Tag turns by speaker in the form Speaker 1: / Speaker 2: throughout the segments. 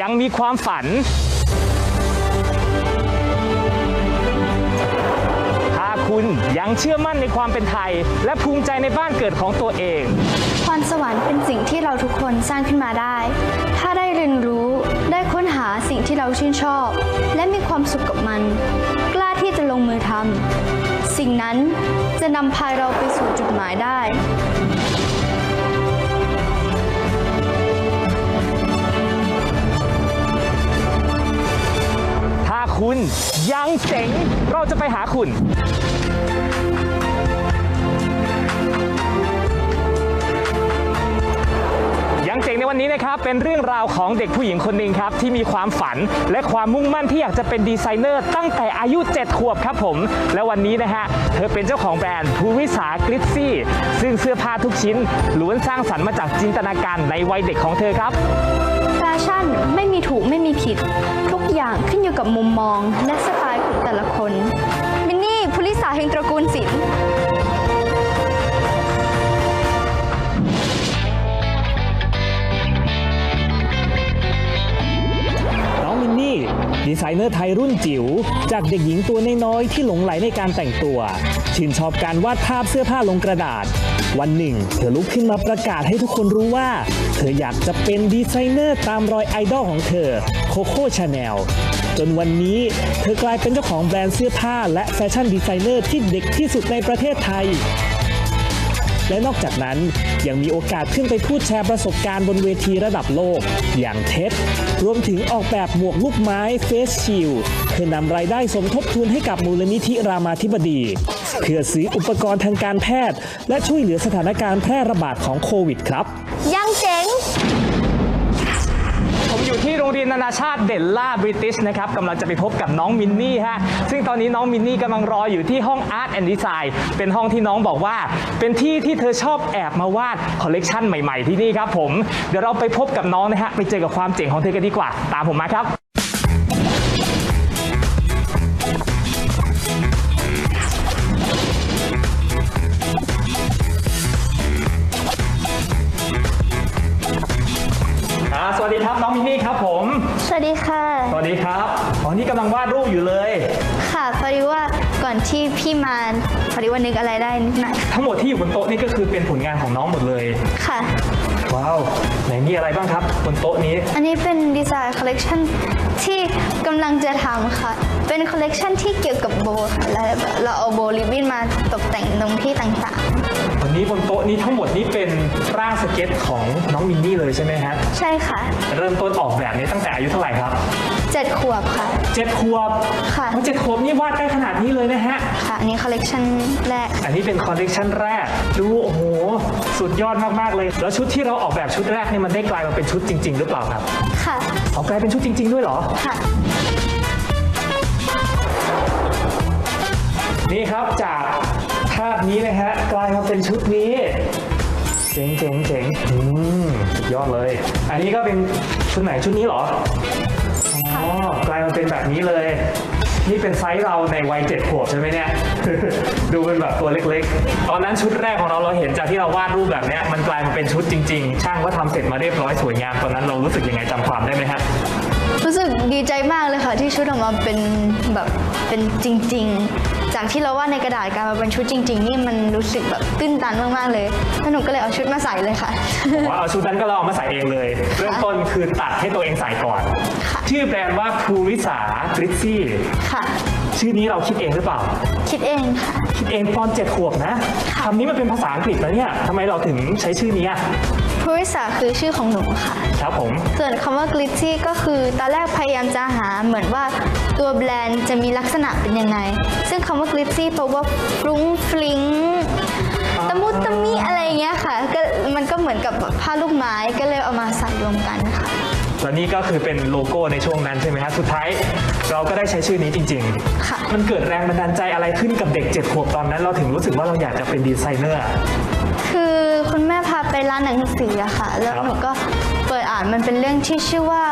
Speaker 1: ยังมีความฝัน ถ้าคุณยังเชื่อมั่นในความเป็นไทย และภูมิใจในบ้านเกิดของตัวเอง
Speaker 2: พรสวรรค์เป็นสิ่งที่เราทุกคนสร้างขึ้นมาได้ ถ้าได้เรียนรู้ได้ค้นหาสิ่งที่เราชื่นชอบ และมีความสุขกับมัน กล้าที่จะลงมือทำสิ่งนั้นจะนำพาเราไปสู่จุดหมายได้
Speaker 1: คุณยังเจ๋งเราจะไปหาคุณยังเจ๋งในวันนี้นะครับเป็นเรื่องราวของเด็กผู้หญิงคนหนึ่งครับ ที่มีความฝันและความมุ่งมั่นที่อยากจะเป็นดีไซเนอร์ ตั้งแต่อายุ 7 ขวบครับผม และวันนี้นะฮะ เธอเป็นเจ้าของแบรนด์ภูวิสากริซซี่ ซึ่งเสื้อผ้าทุกชิ้นล้วนสร้างสรรค์มาจากจินตนาการในวัยเด็กของเธอครับ
Speaker 2: แฟชั่นไม่มีถูกไม่มีผิด ทุก อย่างขึ้นอยู่กับมุมมองและสไตล์ของแต่ละคน มินนี่พุลิสาแห่งตระกูลศิลป์
Speaker 1: น้องมินนี่ ดีไซเนอร์ไทยรุ่นจิ๋วจากเด็กหญิงตัวน้อยๆที่หลงไหลในการแต่งตัว ชื่นชอบการวาดภาพเสื้อผ้าลงกระดาษ วันหนึ่ง เธอลุกขึ้นมาประกาศให้ทุกคนรู้ว่า เธออยากจะเป็นดีไซเนอร์ตามรอยไอดอลของเธอโคโค่ชาแนลจนวันนี้ เธอกลายเป็นเจ้าของแบรนด์เสื้อผ้า และแฟชั่นดีไซเนอร์ที่เด็กที่สุดในประเทศไทย และนอกจากนั้นยังมีโอกาสขึ้นไปพูดแชร์ประสบการณ์บนเวทีระดับโลก อย่างเท็ดรวมถึงออกแบบหมวกลูกไม้เฟสชิลเพื่อนำรายได้สมทบทุนให้กับมูลนิธิรามาธิบดี เพื่อซื้ออุปกรณ์ทางการแพทย์ และช่วยเหลือสถานการณ์แพร่ระบาดของโควิดครับ
Speaker 2: ยังเจ๋ง
Speaker 1: ผมอยู่ที่โรงเรียนนานาชาติเดลล่าบริติชนะครับกำลังจะไปพบกับน้องมินนี่ฮะซึ่งตอนนี้น้องมินนี่กำลังรออยู่ที่ห้อง Art and Design เป็นห้องที่น้องบอกว่า เป็นที่ที่เธอชอบแอบมาวาดคอลเลกชันใหม่ๆที่นี่ครับผม เดี๋ยวเราไปพบกับน้องนะฮะไปเจอกับความเจ๋งของเธอกันดีกว่า ตามผมมาครับ ดีครับอ๋อนี่กำลังวาดรูปอยู่เลย
Speaker 2: ค่ะพอดีว่าก่อนที่พี่มาพอดีว่านึกอะไรได้นิดหน่อย
Speaker 1: ทั้งหมดที่อยู่บนโต๊ะนี่ก็คือเป็นผลงานของน้องหมดเลย
Speaker 2: ค่ะ
Speaker 1: ว้าวไหนมีอะไรบ้างครับ บนโต๊ะนี้
Speaker 2: อันนี้เป็นดีไซน์คอลเลกชันที่กำลังจะทำค่ะ เป็นคอลเลกชันที่เกี่ยวกับโบค่ะแล้วเราเอาโบลิบบิ้นมาตกแต่งตรงที่ต่าง
Speaker 1: วันนี้บนโต๊ะนี้ทั้งหมดนี้เป็นร่างสเก็ตของน้องมินนี่เลยใช่ไหมฮะ
Speaker 2: ๆ ใช่ค่ะ
Speaker 1: เริ่มต้นออกแบบนี้ตั้งแต่อายุเท่าไหร่ครับ
Speaker 2: เจ็ดขวบค่ะ
Speaker 1: เจ็ดขวบ
Speaker 2: ค่ะ
Speaker 1: อ๋อเจ็ดขวบนี่วาดได้ขนาดนี้เลยนะฮะ
Speaker 2: ค่ะอันนี้คอลเลกชันแรก
Speaker 1: อันนี้เป็นคอลเลกชันแรก ดูโอ้โห สุดยอดมากๆเลย แล้วชุดที่เราออกแบบชุดแรกนี่มันได้กลายมาเป็นชุดจริง ๆ หรือเปล่าครับ
Speaker 2: ค่ะ
Speaker 1: ออกกลายเป็นชุดจริง ๆ ด้วยเหรอ
Speaker 2: ค่ะ
Speaker 1: นี่ครับจากภาพนี้นะฮะกลายมาเป็นชุดนี้ เจ๋งเจ๋งเจ๋งอืมสุดยอดเลย อันนี้ก็เป็นชุดไหนชุดนี้เหรออ๋อกลายมาเป็นแบบนี้เลย นี่เป็นไซส์เราในวัยเจ็ดขวบใช่ไหมเนี่ย ดูเป็นแบบตัวเล็กๆ ตอนนั้นชุดแรกของเราเราเห็นจากที่เราวาดรูปแบบเนี้ยมันกลายมาเป็นชุดจริงๆ ช่างก็ทำเสร็จมาเรียบร้อยสวยงามตอนนั้นเรารู้สึกยังไงจำความได้ไหมฮะ
Speaker 2: รู้สึกดีใจมากเลยค่ะที่ชุดออกมาเป็นแบบเป็นจริง ๆ จากที่เราวาดในกระดาษกลายมาเป็นชุดจริง ๆ นี่มันรู้สึกแบบตื้นตันมากๆเลยแล้วหนูก็เลยเอาชุดมาใส่เลยค่ะ
Speaker 1: ว่าเอาชุดนั้นก็เราเอามาใส่เองเลยเริ่มต้นคือตัดให้ตัวเองใส่ก่อน
Speaker 2: ค่ะ
Speaker 1: ชื่อแบรนด์ว่าภูริสากริซซี่
Speaker 2: ค่ะ
Speaker 1: ชื่อนี้เราคิดเองหรือเปล่า
Speaker 2: คิดเองค่ะ
Speaker 1: คิดเองตอนเจ็ดขวบนะคำนี้มันเป็นภาษาอังกฤษนะเนี่ยทำไมเราถึงใช้ชื่อนี้อะ
Speaker 2: พูริสาคือชื่อของหนูค่ะ
Speaker 1: ครับผม
Speaker 2: ส่วนคำว่า glitzy ก็คือตอนแรกพยายามจะหาเหมือนว่าตัวแบรนด์จะมีลักษณะเป็นยังไง ซึ่งคำว่า glitzy แปลว่าฟรุ้งฟลิงตะมุตะมิอะไรอย่างเงี้ยค่ะก็มันก็เหมือนกับแบบผ้าลูกไม้ก็เลยเอามาใส่รวมกันค่ะ
Speaker 1: แล้วนี่ก็คือเป็นโลโก้ในช่วงนั้นใช่ไหมฮะสุดท้ายเราก็ได้ใช้ชื่อนี้จริง
Speaker 2: ค่ะ
Speaker 1: ๆ มันเกิดแรงบันดาลใจอะไรขึ้นกับเด็กเจ็ดขวบตอนนั้น เราถึงรู้สึกว่าเราอยากจะเป็นดีไซเนอร์อะ
Speaker 2: คือคุณแม่พาไปร้านหนังสืออะค่ะ แล้ว
Speaker 1: ครับ
Speaker 2: หนูก็เปิดอ่านมันเป็นเรื่องที่ชื่อว่า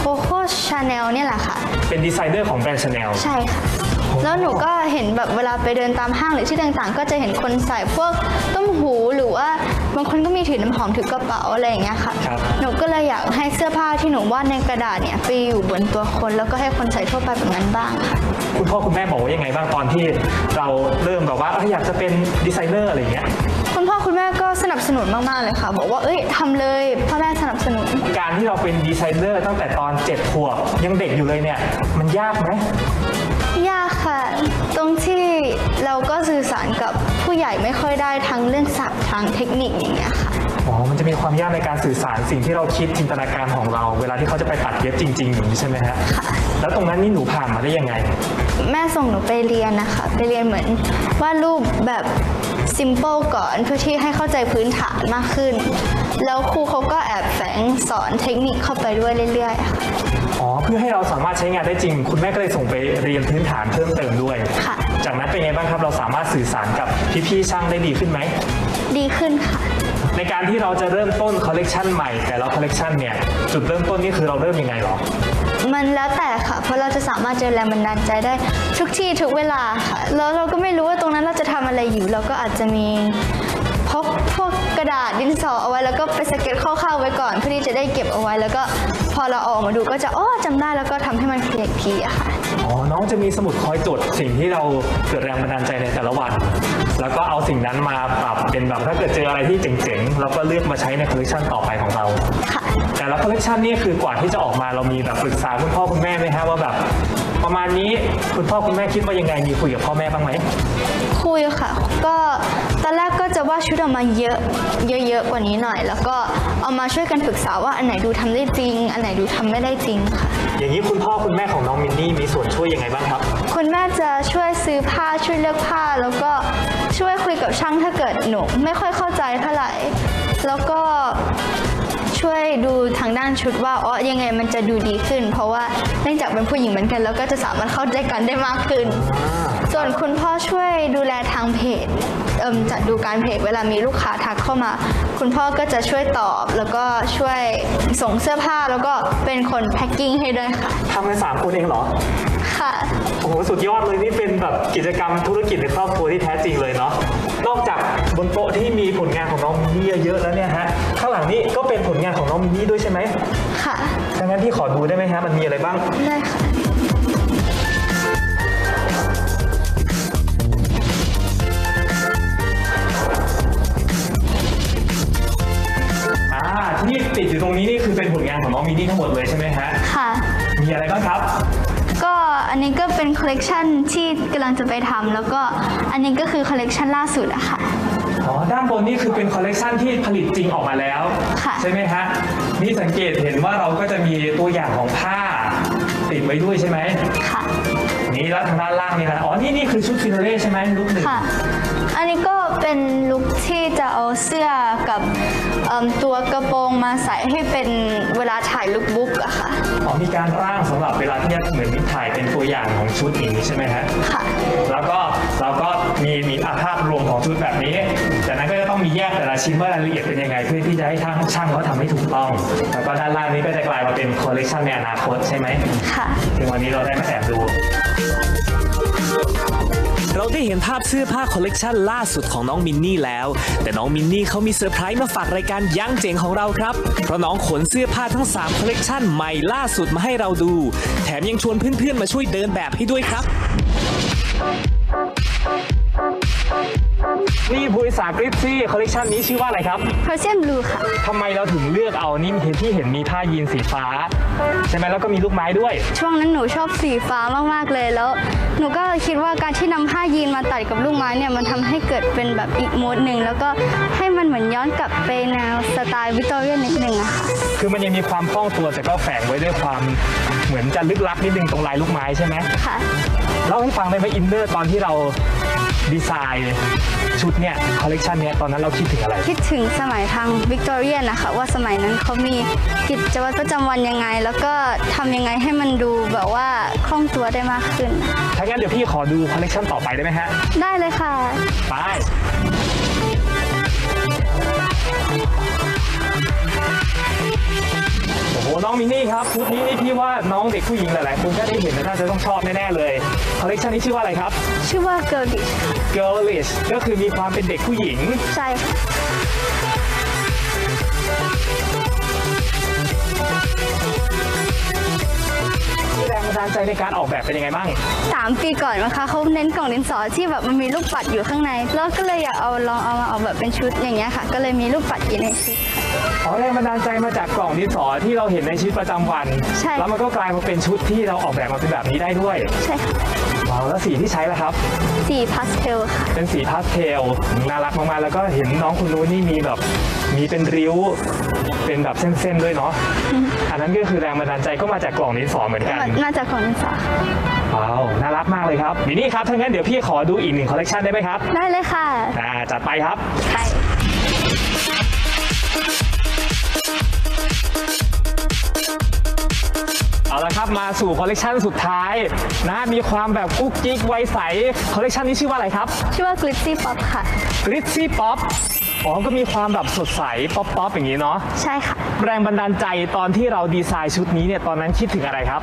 Speaker 2: Coco Chanel เนี่ยแหละค่ะ
Speaker 1: เป็นดีไซเนอร์ของแบรนด์ชาแนล
Speaker 2: ใช่ค่ะ
Speaker 1: โอ้
Speaker 2: แล้วหนูก็เห็นแบบเวลาไปเดินตามห้างหรือที่ต่างๆ ก็จะเห็นคนใส่พวกต้มหูหรือว่าบางคนก็มีถือน้ำหอมถือกระเป๋าอะไรอย่างเงี้ยค่ะ
Speaker 1: ครับ
Speaker 2: หนูก็เลยอยากให้เสื้อผ้าที่หนูวาดในกระดาษเนี่ยไปอยู่บนตัวคนแล้วก็ให้คนใส่ทั่วไปแบบนั้นบ้างค่ะ
Speaker 1: คุณพ่อคุณแม่บอกว่ายังไงบ้างตอนที่เราเริ่มแบบว่าเอ้ยอยากจะเป็นดีไซเนอร์อะไรอย่างเงี้ย
Speaker 2: สนับสนุนมากๆเลยค่ะ บอกว่าเอ้ยทำเลยพ่อแม่สนับสนุน
Speaker 1: การที่เราเป็นดีไซเนอร์ตั้งแต่ตอน7ขวบยังเด็กอยู่เลยเนี่ย มันยากไหม
Speaker 2: ยากค่ะ ตรงที่เราก็สื่อสารกับผู้ใหญ่ไม่ค่อยได้ทั้งเรื่องศัพท์ทางเทคนิคอย่างเงี้ยค่ะ
Speaker 1: อ๋อมันจะมีความยากในการสื่อสารสิ่งที่เราคิดจินตนาการของเรา เวลาที่เขาจะไปตัดเย็บจริงๆอย่างนี้ใช่ไหมฮะแล้วตรงนั้นนี่หนูผ่านมาได้ยังไง
Speaker 2: แม่ส่งหนูไปเรียนนะคะ ไปเรียนเหมือนวาดรูปแบบ simple ก่อนเพื่อที่ให้เข้าใจพื้นฐานมากขึ้น แล้วครูเขาก็แอบแฝงสอนเทคนิคเข้าไปด้วยเรื่อยๆค่ะ
Speaker 1: อ๋อเพื่อให้เราสามารถใช้งานได้จริง คุณแม่ก็เลยส่งไปเรียนพื้นฐานเพิ่มเติมด้วย
Speaker 2: ค่ะ
Speaker 1: จากนั้นเป็นไงบ้างครับเราสามารถสื่อสารกับพี่ๆช่างได้ดีขึ้นไหม
Speaker 2: ดีขึ้นค่ะ
Speaker 1: ในการที่เราจะเริ่มต้นคอลเลกชันใหม่แต่ละคอลเลกชันเนี่ยจุดเริ่มต้นนี่คือเราเริ่มยังไงหรอ
Speaker 2: มันแล้วแต่ค่ะ เพราะเราจะสามารถเจอแรงบันดาลใจได้ทุกที่ทุกเวลาค่ะ แล้วเราก็ไม่รู้ว่าตรงนั้นเราจะทำอะไรอยู่ เราก็อาจจะมีพกพวกกระดาษดินสอเอาไว้แล้วก็ไปสเก็ตคร่าวๆไว้ก่อน เพื่อที่จะได้เก็บเอาไว้แล้วก็พอเราออกมาดูก็จะอ๋อจำได้แล้วก็ทำให้มันเคลียร์ทีค่ะ
Speaker 1: อ๋อ น้องจะมีสมุดคอยจดสิ่งที่เราเกิดแรงบันดาลใจในแต่ละวัน แล้วก็เอาสิ่งนั้นมาปรับเป็นแบบถ้าเกิดเจออะไรที่เจ๋งๆเราก็เลือกมาใช้ในคอลเลกชันต่อไปของเรา
Speaker 2: ค่ะ
Speaker 1: แต่ละคอลเลกชันนี่คือกว่าที่จะออกมาเรามีแบบปรึกษาคุณพ่อคุณแม่ไหมฮะว่าแบบ ประมาณนี้คุณพ่อคุณแม่คิดว่ายังไงมีคุยกับพ่อแม่บ้างไหม
Speaker 2: คุยค่ะ ก็ตอนแรกก็จะว่าดชุดออกมาเยอะเยอะๆกว่านี้หน่อย แล้วก็เอามาช่วยกันปรึกษาว่าอันไหนดูทำได้จริง อันไหนดูทำไม่ได้จริงค่ะ
Speaker 1: อย่างนี้คุณพ่อคุณแม่ของน้องมินนี่มีส่วนช่วยยังไงบ้างครับ
Speaker 2: คุณแม่จะช่วยซื้อผ้าช่วยเลือกผ้า แล้วก็ช่วยคุยกับช่างถ้าเกิดหนูไม่ค่อยเข้าใจเท่าไหร่ แล้วก็ ช่วยดูทางด้านชุดว่าอ๋อยังไงมันจะดูดีขึ้น เพราะว่าเนื่องจากเป็นผู้หญิงเหมือนกัน แล้วก็จะสามารถเข้าใจกันได้มากขึ้น ส่วนคุณพ่อช่วยดูแลทางเพจเอิ่มจัดดูการเพจเวลามีลูกค้าทักเข้ามา คุณพ่อก็จะช่วยตอบ แล้วก็ช่วยส่งเสื้อผ้าแล้วก็เป็นคนแพ็คกิ้งให้ด้วยค่ะ
Speaker 1: ทำกันสามคนเองเหรอ
Speaker 2: ค่ะ
Speaker 1: โอ้โห สุดยอดเลยนี่เป็นแบบกิจกรรมธุรกิจในครอบครัวที่แท้จริงเลยเนาะน อกจากบนโต๊ะที่มีผลงานของน้องมินนี่เยอะๆแล้วเนี่ยฮะข้างหลังนี่ก็เป็นผลงานของน้องมินนี่ด้วยใช่ไหม
Speaker 2: ค่ะ
Speaker 1: ดังนั้นพี่ขอดูได้ไหมฮะมันมีอะไรบ้าง
Speaker 2: ได้ค่ะ
Speaker 1: อ่าที่ติดอยู่ตรงนี้นี่คือเป็นผลงานของน้องมินนี่ทั้งหมดเลยใช่ไหมฮะ
Speaker 2: ค่ะ
Speaker 1: มีอะไรบ้างครับ
Speaker 2: ก็ อันนี้ก็เป็นคอลเลกชันที่กำลังจะไปทำแล้วก็อันนี้ก็คือคอลเลกชันล่าสุดอะค่ะ
Speaker 1: อ๋อ ด้านบนนี่คือเป็นคอลเลกชันที่ผลิตจริงออกมาแล้ว
Speaker 2: ค่ะ
Speaker 1: ใช่ไหมฮะ นี่สังเกตเห็นว่าเราก็จะมีตัวอย่างของผ้าติดไว้ด้วยใช่ไหม
Speaker 2: ค่ะ
Speaker 1: นี่แล้วทางด้านล่างนี่นะอ๋อ นี่นี่คือชุดฟินาเล่ใช่ไหมลุกหนึ่ง
Speaker 2: ค่ะ อันนี้ก็ เป็นลุคที่จะเอาเสื้อกับเอิ่มตัวกระโปรงมาใส่ให้เป็นเวลาถ่ายลุคบุ๊กอะค่ะ
Speaker 1: อ๋อมีการร่างสำหรับเวลาที่เหมือนถ่ายเป็นตัวอย่างของชุดอย่างนี้ใช่ไหมฮะ
Speaker 2: ค่ะ
Speaker 1: แล้วก็เราก็มีมีภาพรวมของชุดแบบนี้ จากนั้นก็จะต้องมีแยกแต่ละชิ้นว่ารายละเอียดเป็นยังไง เพื่อที่จะให้ช่างช่างเขาทำให้ถูกต้อง แล้วก็ด้านล่างนี้ก็จะกลายมาเป็นคอลเลกชันในอนาคตใช่ไหม
Speaker 2: ค่ะ
Speaker 1: ซึ่งวันนี้เราได้มาแอบดู
Speaker 3: เราได้เห็นภาพเสื้อผ้าคอลเลกชันล่าสุดของน้องมินนี่แล้ว แต่น้องมินนี่เขามีเซอร์ไพรส์มาฝากรายการย่งเจ๋งของเราครับ เพราะน้องขนเสื้อผ้าทั้ง3คอลเลกชันใหม่ล่าสุดมาให้เราดู แถมยังชวนเพื่อนๆมาช่วยเดินแบบให้ด้วยครับ
Speaker 1: นี่บริษัทกริปซี่คอลเลกชันนี้ชื่อว่าอะไรครับ
Speaker 2: Persian Blue ค่ะ
Speaker 1: ทำไมเราถึงเลือกเอานี่ที่เห็นมีผ้ายีนสีฟ้า ใช่ไหมแล้วก็มีลูกไม้ด้วย
Speaker 2: ช่วงนั้นหนูชอบสีฟ้ามากๆเลยแล้ว หนูก็คิดว่าการที่นำผ้ายีนมาตัดกับลูกไม้เนี่ยมันทำให้เกิดเป็นแบบอีกโหมดหนึ่งแล้วก็ให้มันเหมือนย้อนกลับไปแนวสไตล์วิกตอเรียนนิดนึงอะค่ะ
Speaker 1: คือมันยังมีความคล่องตัวแต่ก็แฝงไว้ด้วยความเหมือนจะลึกลับนิดนึงตรงลายลูกไม้ใช่ไหม
Speaker 2: ค่ะ
Speaker 1: เล่าให้ฟังได้ไหมอินเนอร์ตอนที่เรา ดีไซน์ชุดเนี่ยคอลเลกชันเนี้ยตอนนั้นเราคิดถึงอะไร
Speaker 2: คิดถึงสมัยทางวิกตอเรียนนะคะว่าสมัยนั้นเขามีกิจวัตรประจำวันยังไง แล้วก็ทำยังไงให้มันดูแบบว่าคล่องตัวได้มากขึ้น
Speaker 1: ถ้างั้นเดี๋ยวพี่ขอดูคอลเลกชันต่อไปได้ไหมฮะ
Speaker 2: ได้เลยค่ะ
Speaker 1: ไป โอ้โห น้องมินนี่ครับชุดนี้นี่พี่ว่าน้องเด็กผู้หญิงหลายๆคนก็ได้เห็นน่าจะต้องชอบแน่ๆเลย คอลเลคชันนี้ชื่อว่าอะไรครับ
Speaker 2: ชื่อว่า Girlish
Speaker 1: girlish ก็คือมีความเป็นเด็กผู้หญิง
Speaker 2: ใช่ค่ะ
Speaker 1: แรงบันดาลใจในการออกแบบเป็นยังไงบ้าง
Speaker 2: สามปีก่อนนะคะเขาเน้นกล่องดินสอที่แบบมันมีลูกปัดอยู่ข้างใน แล้วก็เลยอยากเอาลองเอามาออกแบบเป็นชุดอย่างเงี้ยค่ะ ก็เลยมีลูกปัดอยู่ในชุด
Speaker 1: อ๋อแรงบันดาลใจมาจากกล่องดินสอที่เราเห็นในชีวิตประจำวัน
Speaker 2: ใช่
Speaker 1: แล้วมันก็กลายมาเป็นชุดที่เราออกแบบมาเป็นแบบนี้ได้ด้วย
Speaker 2: ใช่ค่ะ
Speaker 1: ว้าวแล้วสีที่ใช้ล่ะครับ
Speaker 2: สีพาสเทลค่ะ
Speaker 1: เป็นสีพาสเทลน่ารักมากๆแล้วก็เห็นน้องคุณนู้นนี่มีแบบมีเป็นริ้ว เป็นแบบเส้นๆด้วยเนาะอันนั้นก็คือแรงบันดาลใจก็มาจากกล่องดินสอเหมือนกัน
Speaker 2: มามาจากกล่องดินสอค่ะ
Speaker 1: ว้าวน่ารักมากเลยครับมินี่ครับถ้างั้นเดี๋ยวพี่ขอดูอีกหนึ่งคอลเลกชันได้ไหมครับ
Speaker 2: ได้เลยค่ะ
Speaker 1: อ่าจัดไปครับ
Speaker 2: ไป
Speaker 1: เอาละครับมาสู่คอลเลกชันสุดท้ายนะมีความแบบกุ๊กกิ๊กไวยใสคอลเลกชันนี้ชื่อว่าอะไรครับ
Speaker 2: ชื่อว่า Glitzy Pop ค่ะ
Speaker 1: Glitzy Pop อ๋อก็มีความแบบสดใส ป๊อปป๊อปอย่างนี้เนาะ
Speaker 2: ใช่ค่ะ
Speaker 1: แรงบันดาลใจตอนที่เราดีไซน์ชุดนี้เนี่ยตอนนั้นคิดถึงอะไรครับ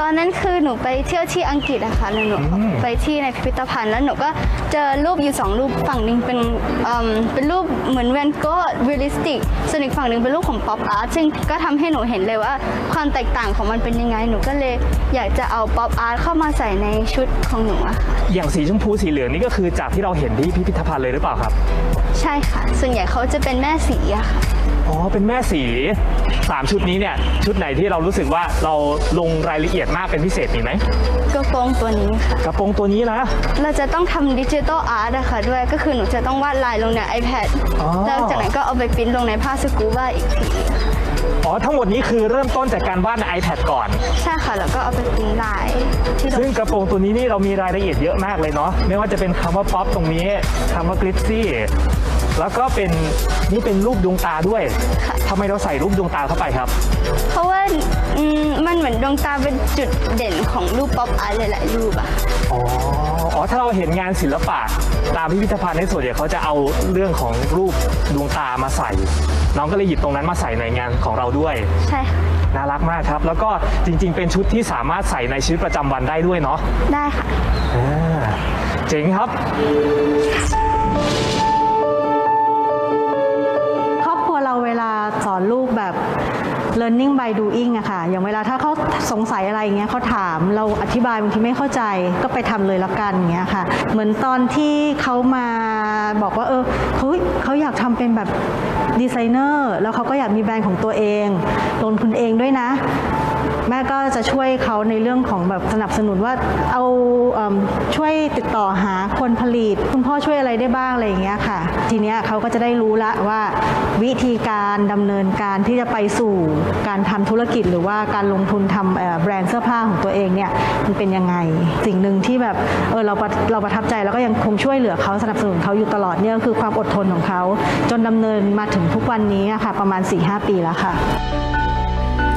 Speaker 2: ตอนนั้นคือหนูไปเที่ยวที่อังกฤษอะค่ะแล้วหนูไปที่ในพิพิธภัณฑ์แล้วหนูก็เจอรูปอยู่สองรูปฝั่งหนึ่งเป็นเอิ่มเป็นรูปเหมือนแวนโก้เรียลลิสติกส่วนอีกฝั่งหนึ่งเป็นรูปของป๊อปอาร์ตซึ่งก็ทำให้หนูเห็นเลยว่าความแตกต่างของมันเป็นยังไงหนูก็เลยอยากจะเอาป๊อปอาร์ตเข้ามาใส่ในชุดของหนูอะค่ะ
Speaker 1: อย่างสีชมพูสีเหลืองนี่ก็คือจากที่เราเห็นที่พิพิธภัณฑ์เลยหรือเปล่าครับ
Speaker 2: ใช่ค่ะ ส่วนใหญ่เขาจะเป็นแม่สีอะค่ะ
Speaker 1: อ๋อ เป็นแม่สีสามชุดนี้เนี่ย ชุดไหนที่เรารู้สึกว่าเราลงรายละเอียดมากเป็นพิเศษมีไหม
Speaker 2: กระโปรงตัวนี้ค่ะ
Speaker 1: กระโปรงตัวนี้นะ
Speaker 2: เราจะต้องทำดิจิทัลอาร์ตอะค่ะด้วย ก็คือหนูจะต้องวาดลายลงใน iPad
Speaker 1: อ๋อ
Speaker 2: แล้วจากนั้นก็เอาไปปริ้นลงในผ้าสกูบ้าอีกที
Speaker 1: อ๋อ ทั้งหมดนี้คือเริ่มต้นจากการวาดใน iPad ก่อน
Speaker 2: ใช่ค่ะ แล้วก็เอาไปปริ้นลายที่เรา
Speaker 1: ซึ่งกระโปรงตัวนี้นี่เรามีรายละเอียดเยอะมากเลยเนาะ ไม่ว่าจะเป็นคำว่าป๊อปตรงนี้คำว่ากริซซี่ แล้วก็เป็นนี่เป็นรูปดวงตาด้วยทำไมเราใส่รูปดวงตาเข้าไปครับ
Speaker 2: เพราะว่าอืมมันเหมือนดวงตาเป็นจุดเด่นของรูปป๊อปอาร์ตหลายๆรูปอะ
Speaker 1: อ๋ออ๋อถ้าเราเห็นงานศิลปะตามพิพิธภัณฑ์ในส่วนใหญ่เขาจะเอาเรื่องของรูปดวงตามาใส่ น้องก็เลยหยิบตรงนั้นมาใส่ในงานของเราด้วย
Speaker 2: ใช่ค่ะ
Speaker 1: น่ารักมากครับ แล้วก็จริง ๆ เป็นชุดที่สามารถใส่ในชีวิตประจำวันได้ด้วยเนาะ
Speaker 2: ได้ค่ะ
Speaker 1: อ่าเจ๋งครับ
Speaker 4: learning by doing อะค่ะ อย่างเวลาถ้าเขาสงสัยอะไรอย่างเงี้ยเขาถามเราอธิบายบางทีไม่เข้าใจก็ไปทำเลยละกันอย่างเงี้ยค่ะ เหมือนตอนที่เขามาบอกว่าเออเฮ้ยเขาอยากทำเป็นแบบดีไซเนอร์แล้วเขาก็อยากมีแบรนด์ของตัวเองลงทุนเองด้วยนะ แม่ก็จะช่วยเขาในเรื่องของแบบสนับสนุนว่าเอาเอิ่มช่วยติดต่อหาคนผลิต คุณพ่อช่วยอะไรได้บ้างอะไรอย่างเงี้ยค่ะ ทีเนี้ยเขาก็จะได้รู้ละว่า วิธีการดำเนินการที่จะไปสู่การทำธุรกิจหรือว่าการลงทุนทำเอ่อแบรนด์เสื้อผ้าของตัวเองเนี่ยมันเป็นยังไง สิ่งหนึ่งที่แบบเออเราประเราประทับใจแล้วก็ยังคงช่วยเหลือเขาสนับสนุนเขาอยู่ตลอดเนี่ยก็คือความอดทนของเขาจนดำเนินมาถึงทุกวันนี้อะค่ะประมาณ 4-5 ปีแล้วค่ะ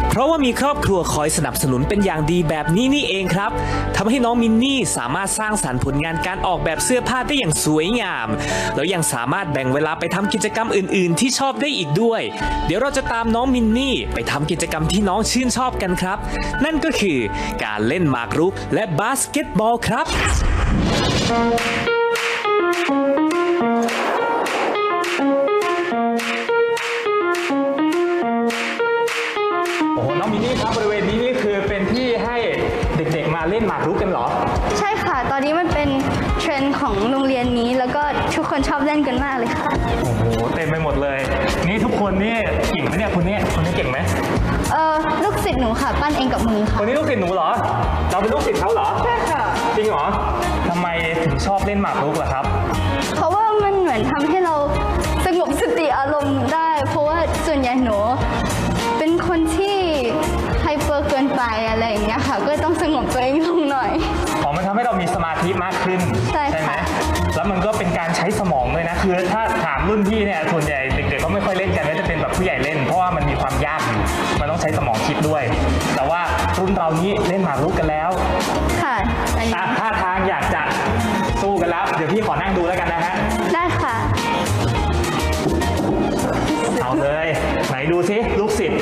Speaker 3: เพราะว่ามีครอบครัวคอยสนับสนุนเป็นอย่างดีแบบนี้นี่เองครับทำให้น้องมินนี่สามารถสร้างสรรค์ผลงานการออกแบบเสื้อผ้าได้อย่างสวยงาม แล้วยังสามารถแบ่งเวลาไปทำกิจกรรมอื่น ๆ ที่ชอบได้อีกด้วย เดี๋ยวเราจะตามน้องมินนี่ไปทำกิจกรรมที่น้องชื่นชอบกันครับ นั่นก็คือการเล่นหมากรุกและบาสเกตบอลครับ
Speaker 1: โอ้โหน้องมินนี่ครับบริเวณนี้นี่คือเป็นที่ให้เด็กๆมาเล่นหมากรุกกันเหรอ
Speaker 2: ใช่ค่ะ ตอนนี้มันเป็นเทรนด์ของโรงเรียนนี้แล้วก็ทุกคนชอบเล่นกันมากเลยค่ะ
Speaker 1: โอ้โหเต็มไปหมดเลย นี่ทุกคนนี่เก่งไหมเนี่ยคนนี้คนนี้เก่งไหม
Speaker 2: เออลูกศิษย์หนูค่ะ ปั้นเองกับมือ
Speaker 1: ค
Speaker 2: ค่ะ
Speaker 1: นนี้ลูกศิษย์หนูเหรอ เราเป็นลูกศิษย์เขาเหรอ
Speaker 2: ใช่ค่ะ
Speaker 1: จริงเหรอทำไมถึงชอบเล่นหมากรุกล่ะครับ
Speaker 2: เพราะว่ามันเหมือนทำให้เราสงบสติอารมณ์ได้ เพราะว่าส่วนใหญ่หนู เป็นคนที่ไฮเปอร์เกิ นไปอะไรอย่างเงี้ยค่ะ ก็ต้องสงบตัวเองลงหน่อย
Speaker 1: ของมันทำให้เรามีสมาธิมากขึ้น
Speaker 2: ใช่ค่ะ
Speaker 1: ไหมแล้วมันก็เป็นการใช้สมองด้วยนะ คือถ้าถามรุ่นพี่เนี่ยส่วนใหญ่เด็กๆก็ไม่ค่อยเล่นกันก็จะเป็นแบบผู้ใหญ่เล่น เพราะว่ามันมีความยากอยู่มันต้องใช้สมองคิดด้วย แต่ว่ารุ่นเรานี้เล่นหมากรุกกันแล้ว
Speaker 2: ค่ะอันนี้
Speaker 1: อะท่าทางอยากจะสู้กันแล้ว เดี๋ยวพี่ขอนั่งดูแล้วกันนะฮะ
Speaker 2: ได้ค่ะ
Speaker 1: เอาเอาเลย ไหนดูซิลูกศิษย์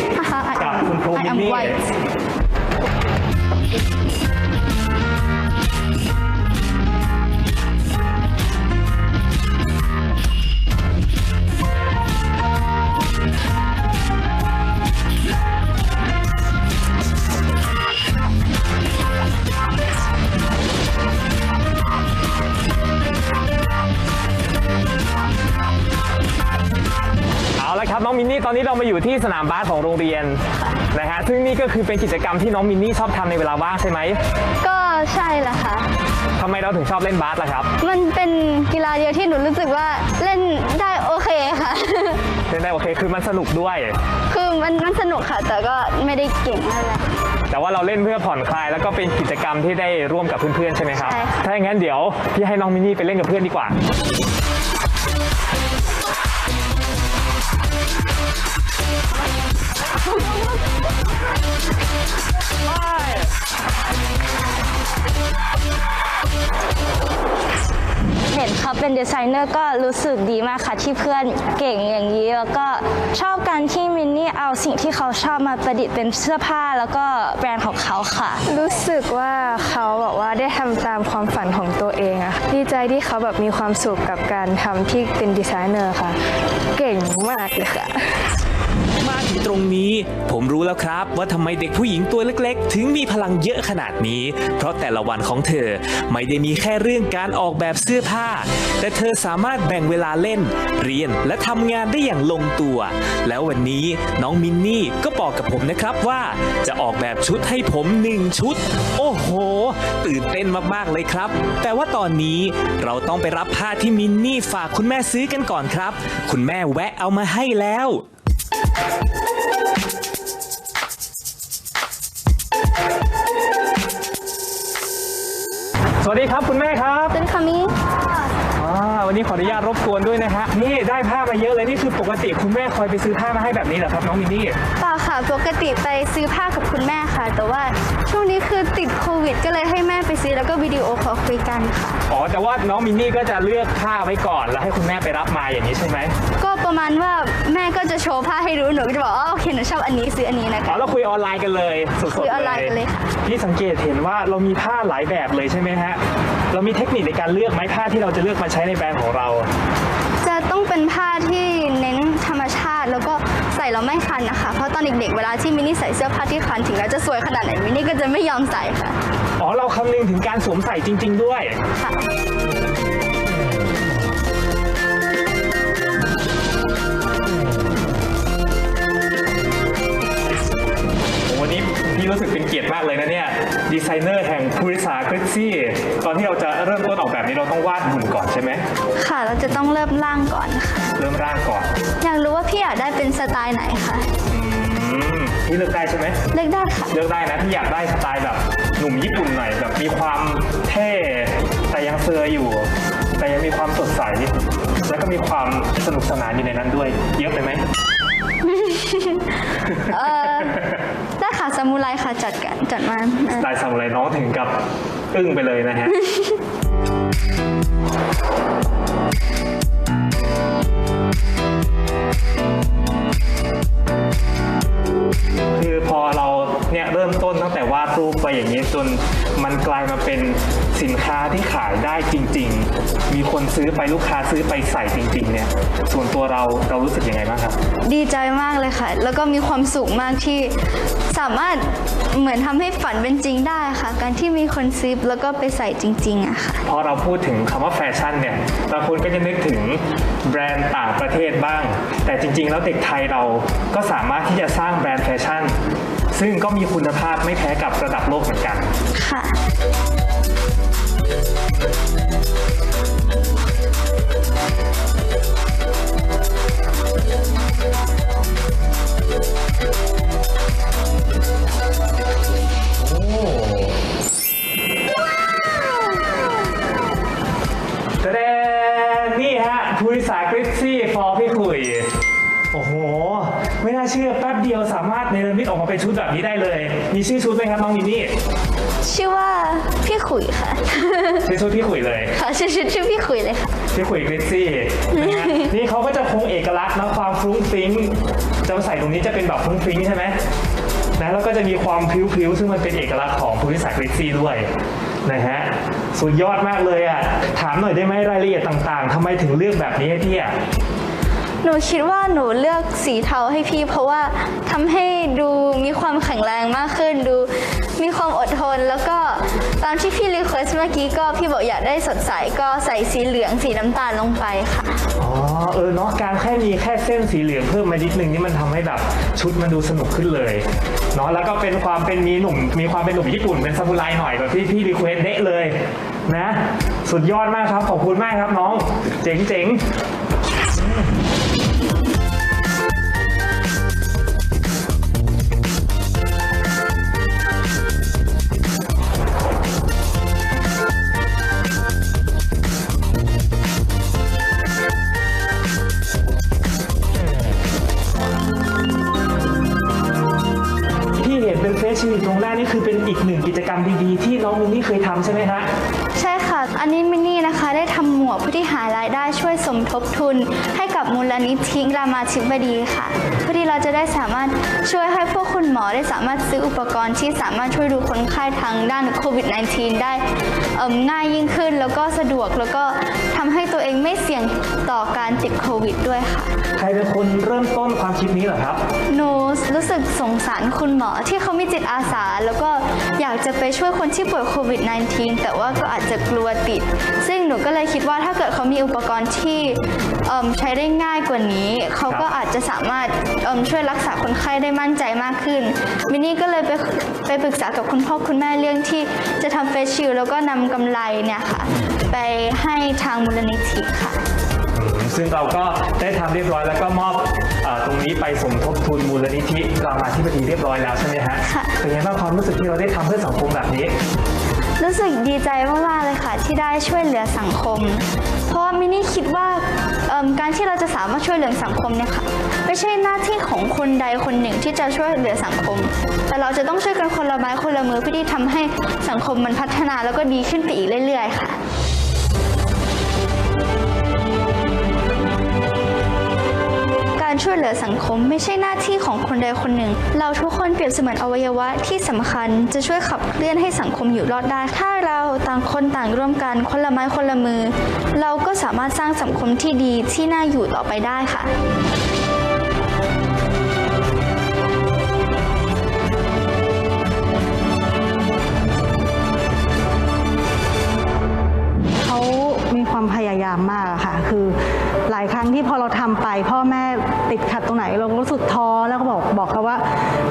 Speaker 1: กับคุณครู
Speaker 2: I
Speaker 1: มิน
Speaker 2: am
Speaker 1: นี่
Speaker 2: white
Speaker 1: เอาละครับน้องมินนี่ตอนนี้เรามาอยู่ที่สนามบาสของโรงเรียนนะฮะซึ่งนี่ก็คือเป็นกิจกรรมที่น้องมินนี่ชอบทำในเวลาว่างใช่ไหม
Speaker 2: ก็ใช่ละค่ะ
Speaker 1: ทำไมเราถึงชอบเล่นบาสล่ะครับ
Speaker 2: มันเป็นกีฬาเดียวที่หนูรู้สึกว่าเล่นได้โอเคค่ะ
Speaker 1: เล่นได้โอเคคือมันสนุกด้วย
Speaker 2: คือมันมันสนุกค่ะ แต่ก็ไม่ได้เก่งอะไร
Speaker 1: แต่ว่าเราเล่นเพื่อผ่อนคลายแล้วก็เป็นกิจกรรมที่ได้ร่วมกับเพื่อนๆใช่ไหมครับ
Speaker 2: ใช่ค่ะ
Speaker 1: ถ้าอย่างนั้นเดี๋ยวพี่ให้น้องมินนี่ไปเล่นกับเพื่อนดีกว่า
Speaker 5: เห็นเขาเป็นดีไซเนอร์ก็รู้สึกดีมากค่ะที่เพื่อนเก่งอย่างนี้ แล้วก็ชอบการที่มินนี่เอาสิ่งที่เขาชอบมาประดิษฐ์เป็นเสื้อผ้าแล้วก็แบรนด์ของเขาค่ะ
Speaker 6: รู้สึกว่าเขาแบบว่าได้ทำตามความฝันของตัวเองอะดีใจที่เขาแบบมีความสุขกับการทำที่เป็นดีไซเนอร์ค่ะ เก่งมากเลยค่ะ
Speaker 3: มาถึงตรงนี้ ผมรู้แล้วครับว่าทำไมเด็กผู้หญิงตัวเล็กๆ ถึงมีพลังเยอะขนาดนี้ เพราะแต่ละวันของเธอไม่ได้มีแค่เรื่องการออกแบบเสื้อผ้า แต่เธอสามารถแบ่งเวลาเล่น เรียนและทำงานได้อย่างลงตัว แล้ววันนี้น้องมินนี่ก็บอกกับผมนะครับว่าจะออกแบบชุดให้ผมหนึ่งชุด โอ้โห ตื่นเต้นมากๆเลยครับ แต่ว่าตอนนี้เราต้องไปรับผ้าที่มินนี่ฝากคุณแม่ซื้อกันก่อนครับ คุณแม่แวะเอามาให้แล้ว
Speaker 1: สวัสดีครับคุณแม่ครับ
Speaker 2: เป็นคา
Speaker 1: มิ นนี้ขออนุญาตรบกวนด้วยนะฮะนี่ได้ผ้ามาเยอะเลยนี่คือปกติคุณแม่คอยไปซื้อผ้ามาให้แบบนี้เหรอครับน้องมินนี่
Speaker 2: เปล่าค่ะปกติไปซื้อผ้ากับคุณแม่ค่ะ แต่ว่าช่วงนี้คือติดโควิด ก็เลยให้แม่ไปซื้อแล้วก็วิดีโอคอลคุยกันค่ะ
Speaker 1: อ๋อแต่ว่าน้องมินนี่ก็จะเลือกผ้าไว้ก่อนแล้วให้คุณแม่ไปรับมาอย่างนี้ใช่ไหม
Speaker 2: ก็ประมาณว่าแม่ก็จะโชว์ผ้าให้รู้หนูก็จะบอกอ๋อโอเคหนูชอบอันนี้ซื้ออันนี้นะ
Speaker 1: อ๋อ
Speaker 2: คะ
Speaker 1: เราคุยออนไลน์กันเลยสดๆ
Speaker 2: คุยออนไลน์กันเลยค่ะ
Speaker 1: พี่สังเกตเห็นว่าเรามีผ้าหลายแบบเลยใช่ไหมฮะ เรามีเทคนิคในการเลือกไหมผ้าที่เราจะเลือกมาใช้ในแบรนด์ของเรา
Speaker 2: จะต้องเป็นผ้าที่เน้นธรรมชาติ แล้วก็ใส่แล้วไม่คันนะคะ เพราะตอนเด็กๆ เวลาที่มินนี่ใส่เสื้อผ้าที่คันถึงแม้จะสวยขนาดไหนมินนี่ก็จะไม่ยอมใส่ค่ะ
Speaker 1: อ๋อ เราคำนึงถึงการสวมใส่จริง ๆ ด้วย
Speaker 2: ค่ะ
Speaker 1: อืม
Speaker 2: พี่เลื
Speaker 1: อกได้ใช่ไหม
Speaker 2: เลือกได้ค่ะ
Speaker 1: เลือกได้นะพี่อยากได้สไตล์แบบหนุ่มญี่ปุ่นหน่อยแบบมีความเท่แต่ยังเซอร์อยู่ แต่ยังมีความสดใส แล้วก็มีความสนุกสนานอยู่ในนั้นด้วย เยอะไปไหม
Speaker 2: เออได้ค่ะซามูไรค่ะจัดกันจัดมา
Speaker 1: สไตล์ซามูไรน้องถึงกับอึ้งไปเลยนะฮะ อย่างนี้จนมันกลายมาเป็นสินค้าที่ขายได้จริง ๆ มีคนซื้อไปลูกค้าซื้อไปใส่จริง ๆ เนี่ย ส่วนตัวเราเรารู้สึกยังไงบ้างครับ
Speaker 2: ดีใจมากเลยค่ะ แล้วก็มีความสุขมากที่สามารถเหมือนทำให้ฝันเป็นจริงได้ค่ะ การที่มีคนซื้อแล้วก็ไปใส่จริงๆอะค่ะ
Speaker 1: พอเราพูดถึงคำว่าแฟชั่นเนี่ยบางคนก็จะนึกถึงแบรนด์ต่างประเทศบ้าง แต่จริง ๆ แล้วเด็กไทยเราก็สามารถที่จะสร้างแบรนด์แฟชั่น ซึ่งก็มีคุณภาพไม่แพ้กับระดับโลกเหมือนกัน
Speaker 2: ค่ะ
Speaker 1: เป็นชุดแบบนี้ได้เลยมีมีชื่อชุดไหมครับน้องมินนี่
Speaker 2: ชื่อว่าพี่ขุยค่ะ
Speaker 1: ชื่อชุดพี่ขุยเลย
Speaker 2: ค่ะชื่อชื่อชื่อพี่ขุยเลยค่ะ
Speaker 1: พี่ขุยกริซซี่นะฮะนี่เขาก็จะคงเอกลักษณ์นะความฟรุ้งฟริ้งจะใส่ตรงนี้จะเป็นแบบฟรุ้งฟริ้งใช่ไหมนะแล้วก็จะมีความพริ้วๆซึ่งมันเป็นเอกลักษณ์ของภูริศาสตร์กริซซี่ด้วยนะฮะสุดยอดมากเลยอะถามหน่อยได้ไหมรายละเอียดต่างๆทำไมถึงเลือกแบบนี้ให้พี่อะ
Speaker 2: หนูคิดว่าหนูเลือกสีเทาให้พี่ เพราะว่าทำให้ดูมี ความแข็งแรงมากขึ้นดู มีความอดทน แล้วก็ตามที่พี่รีเควสเมื่อกี้ก็พี่บอกอยากได้สดใสก็ใส่สีเหลืองสีน้ำตาลลงไปค่ะ
Speaker 1: อ๋อเออเนาะการแค่มีแค่เส้นสีเหลืองเพิ่มมานิดนึงนี่มันทำให้แบบชุดมันดูสนุกขึ้นเลยเนาะแล้วก็เป็นความเป็นมีหนุ่มมีความเป็นหนุ่มญี่ปุ่นเป็นซามูไรหน่อยแบบที่พี่รีเควสเดะเลยนะ สุดยอดมากครับขอบคุณมากครับน้อง เจ๋งเจ๋ง เป็นเฟซชิตตรงหน้านี่คือเป็นอีกหนึ่งกิจกรรมดีๆ ที่น้องมินนี่เคยทำใช่ไหมฮะ
Speaker 2: ใช่ค่ะ อันนี้มินนี่นะคะได้ทำหมวกเพื่อที่หารายได้ช่วยสมทบทุน ให้กับมูลนิธิรามาธิบดีค่ะ เพื่อที่เราจะได้สามารถช่วยให้พวกคุณหมอได้สามารถซื้ออุปกรณ์ที่สามารถช่วยดูคนไข้ทางด้านโควิด -19 ได้เอิ่มง่ายยิ่งขึ้นแล้วก็สะดวกแล้วก็ทำให้ตัวเองไม่เสี่ยงต่อการติดโควิดด้วยค่ะ
Speaker 1: ใครเป็นคนเริ่มต้นความคิดนี้เหรอครับ
Speaker 2: หนูรู้สึกสงสารคุณหมอที่เขามีจิตอาสา แล้วก็อยากจะไปช่วยคนที่ป่วยโควิด -19 แต่ว่าก็อาจจะกลัวติด ซึ่งหนูก็เลยคิดว่าถ้าเกิดเขามีอุปกรณ์ที่เอิ่มใช้ได้ง่ายกว่านี้ เขาก็อาจจะสามารถเอิ่มช่วยรักษาคนไข้ได้มั่นใจมากขึ้นมินนี่ก็เลยไปไปปรึกษากับคุณพ่อคุณแม่เรื่องที่จะทำเฟซชิลแล้วก็นำกำไรเนี่ยค่ะ ไปให้ทางมูลนิธิค่ะ
Speaker 1: ซึ่งเราก็ได้ทำเรียบร้อยแล้วก็มอบเออตรงนี้ไปสมทบทุนมูลนิธิรามาธิบดีเรียบร้อยแล้วใช่ไหมฮะ
Speaker 2: ค่ะ
Speaker 1: เป็นไงบ้างความรู้สึกที่เราได้ทำเพื่อสังคมแบบนี้
Speaker 2: รู้สึกดีใจมากๆเลยค่ะ ที่ได้ช่วยเหลือสังคม เพราะมินี่คิดว่าการที่เราจะสามารถช่วยเหลือสังคมเนี่ยค่ะไม่ใช่หน้าที่ของคนใดคนหนึ่งที่จะช่วยเหลือสังคม แต่เราจะต้องช่วยกันคนละไม้คนละมือเพื่อที่ทำให้สังคมมันพัฒนาแล้วก็ดีขึ้นไปอีกเรื่อย ๆ ค่ะ ช่วยเหลือสังคมไม่ใช่หน้าที่ของคนใดคนหนึ่ง เราทุกคนเปรียบเสมือนอวัยวะที่สำคัญ จะช่วยขับเคลื่อนให้สังคมอยู่รอดได้ ถ้าเราต่างคนต่างร่วมกันคนละไม้คนละมือ เราก็สามารถสร้างสังคมที่ดีที่น่าอยู่ต่อไปได้ค่ะ
Speaker 4: เขามีความพยายามมากค่ะ คือ ลายครั้งที่พอเราทำไป พ่อแม่ติดขัดตรงไหนเราก็รู้สึกท้อแล้วก็บอกบอกเขาว่า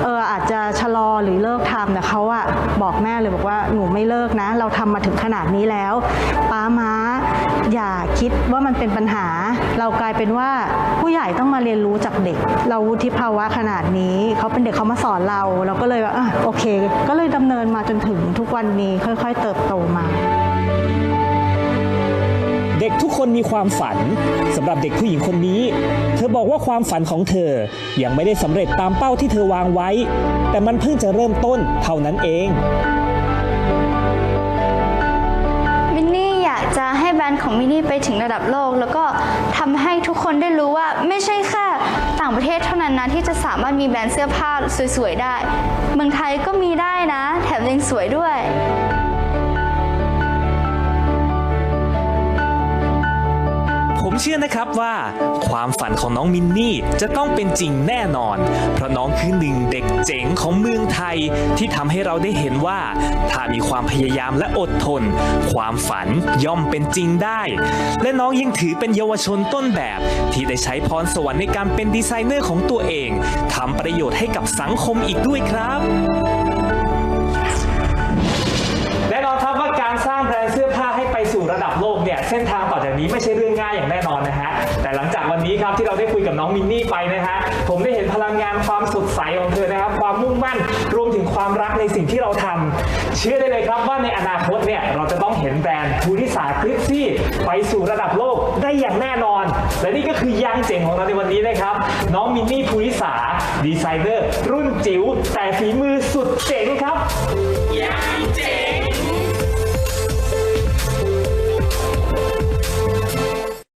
Speaker 4: เอออาจจะชะลอหรือเลิกทำแต่เขาอะบอกแม่เลยบอกว่าหนูไม่เลิกนะ เราทำมาถึงขนาดนี้แล้ว ป้าม้าอย่าคิดว่ามันเป็นปัญหา เรากลายเป็นว่าผู้ใหญ่ต้องมาเรียนรู้จากเด็ก เราวุฒิภาวะขนาดนี้เขาเป็นเด็กเขามาสอนเรา เราก็เลยว่าโอเค ก็เลยดำเนินมาจนถึงทุกวันนี้ค่อย ๆ เติบโตมา
Speaker 1: คนมีความฝันสำหรับเด็กผู้หญิงคนนี้ เธอบอกว่าความฝันของเธอยังไม่ได้สำเร็จตามเป้าที่เธอวางไว้ แต่มันเพิ่งจะเริ่มต้นเท่านั้นเอง
Speaker 2: มินนี่อยากจะให้แบรนด์ของมินนี่ไปถึงระดับโลก แล้วก็ทำให้ทุกคนได้รู้ว่าไม่ใช่แค่ต่างประเทศเท่านั้นนะที่จะสามารถมีแบรนด์เสื้อผ้าสวยๆได้ เมืองไทยก็มีได้นะ แถมยังสวยด้วย
Speaker 3: เชื่อนะครับว่าความฝันของน้องมินนี่จะต้องเป็นจริงแน่นอน เพราะน้องคือหนึ่งเด็กเจ๋งของเมืองไทย ที่ทำให้เราได้เห็นว่า ถ้ามีความพยายามและอดทน ความฝันย่อมเป็นจริงได้ และน้องยังถือเป็นเยาวชนต้นแบบ ที่ได้ใช้พรสวรรค์ในการเป็นดีไซเนอร์ของตัวเองทำประโยชน์ให้กับสังคมอีกด้วยครับ
Speaker 1: แน่นอนครับว่าการสร้างแบรนด์เสื้อผ้าให้ไปสู่ระดับโลกเนี่ยเส้นทางต่อจากนี้ไม่ใช่เรื่องง่ายอย่างแน่ นนี้ครับที่เราได้คุยกับน้องมินนี่ไปนะฮะผมได้เห็นพลังงานความสดใสของเธอนะครับ ความมุ่งมั่นรวมถึงความรักในสิ่งที่เราทำเชื่อได้เลยครับว่าในอนาคตเนี่ยเราจะต้องเห็นแบรนด์ทูริสาคลิปซี่ไปสู่ระดับโลกได้อย่างแน่นอน และนี่ก็คือยังเจ๋งของเราในวันนี้นะครับ น้องมินนี่ภูริสาดีไซเนอร์ รุ่นจิ๋วแต่ฝีมือสุดเจ๋งครับยังเจ๋ง